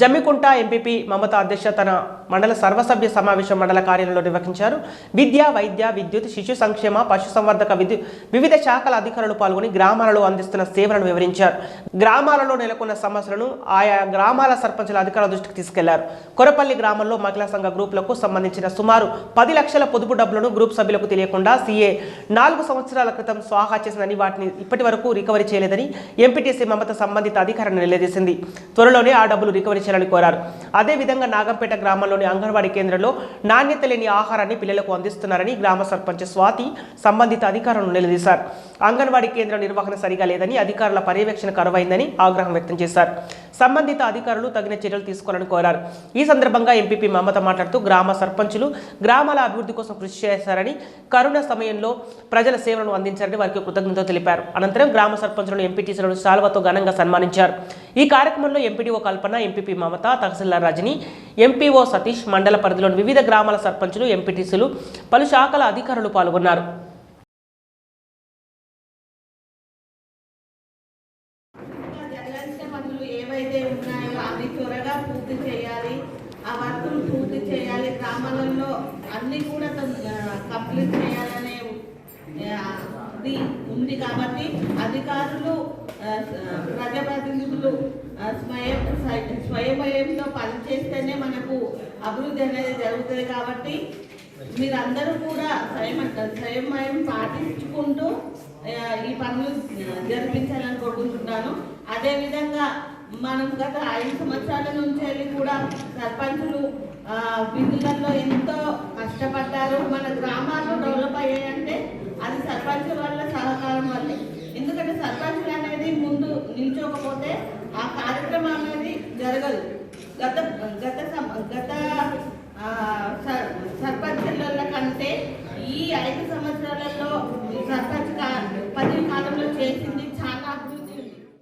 Jammikunta MPP మమత అధ్యక్షతన మండల సర్వసభ్య సమావేశం మండల కార్యాలయంలో నిర్వహించారు. విద్య వైద్య విద్యుత్ శిశు సంక్షేమ పశుసంవర్ధక విద్యు వివిధ శాఖల అధికారులు పాల్గొని గ్రామాలలో అందిస్తున్న సేవలను వివరించారు. గ్రామాలలో నెలకొన్న సమస్యలను ఆయా గ్రామాల సర్పంచుల అధికారుల దృష్టికి తీసుకెళ్ళారు. కొరపల్లి గ్రామంలో మహిళా సంఘ గ్రూపులకు సంబంధించిన సుమారు పది లక్షల పొదుపు డబ్బులను గ్రూప్ సభ్యులకు తెలియకుండా సీఏ నాలుగు సంవత్సరాల క్రితం స్వాహా చేసిందని వాటిని ఇప్పటి వరకు రికవరీ చేయలేదని ఎంపీటీసీ మమత సంబంధిత అధికారిని నిలదీసింది. త్వరలోనే ఆ డబ్బులు రికవరీ చేయాలని కోరారు. అదేవిధంగా నాగంపేట గ్రామంలోని అంగన్వాడీ కేంద్రంలో నాణ్యత లేని ఆహారాన్ని పిల్లలకు అందిస్తున్నారని గ్రామ సర్పంచ్ స్వాతి సంబంధిత అధికారులను నిలదీశారు. అంగన్వాడీ కేంద్రం నిర్వహణ సరిగా లేదని అధికారుల పర్యవేక్షణ కరువైందని ఆగ్రహం వ్యక్తం చేశారు. సంబంధిత అధికారులు తగిన చర్యలు తీసుకోవాలని కోరారు. ఈ సందర్భంగా ఎంపీపీ మమత మాట్లాడుతూ గ్రామ సర్పంచులు గ్రామాల అభివృద్ధి కోసం కృషి చేశారని కరోనా సమయంలో ప్రజల సేవలను అందించారని వారికి కృతజ్ఞతలు తెలిపారు. అనంతరం గ్రామ సర్పంచులను ఎంపీటీసీలను శాల్వతో ఘనంగా సన్మానించారు. ఈ కార్యక్రమంలో ఎంపీడీఓ కల్పన ఎంపీపీ మమత తహసీల్దార్ రజని ఎంపీఓ సతీష్ మండల పరిధిలోని వివిధ గ్రామాల సర్పంచులు ఎంపీటీసీలు పలు శాఖల అధికారులు పాల్గొన్నారు. ఏవైతే ఉన్నాయో అవి త్వరగా పూర్తి చేయాలి. ఆ వర్కులు పూర్తి చేయాలి. గ్రామాలలో అన్ని కూడా కంప్లీట్ చేయాలనే ఉంది కాబట్టి అధికారులు ఆ, ప్రజాప్రతినిధులు ఆ, స్వయం స్వయ- పని చేస్తేనే మనకు అభివృద్ధి అనేది జరుగుతుంది కాబట్టి మీరందరూ కూడా స్వయం స్వయం పాటించుకుంటూ ఈ పనులు జరిపించాలని కోరుకుంటున్నాను. అదేవిధంగా మనం గత ఐదు సంవత్సరాల నుంచి వెళ్ళి కూడా సర్పంచులు విధులలో ఎంతో కష్టపడ్డారు. మన గ్రామాలు డెవలప్ అయ్యాయంటే అది సర్పంచుల వల్ల సహకారం వల్లే. ఎందుకంటే సర్పంచులు అనేది ముందు నిల్చోకపోతే ఆ కార్యక్రమం అనేది జరగదు గత గత సం- గత ఆ, సర్పంచుల కంటే ఈ ఐదు సంవత్సరాలలో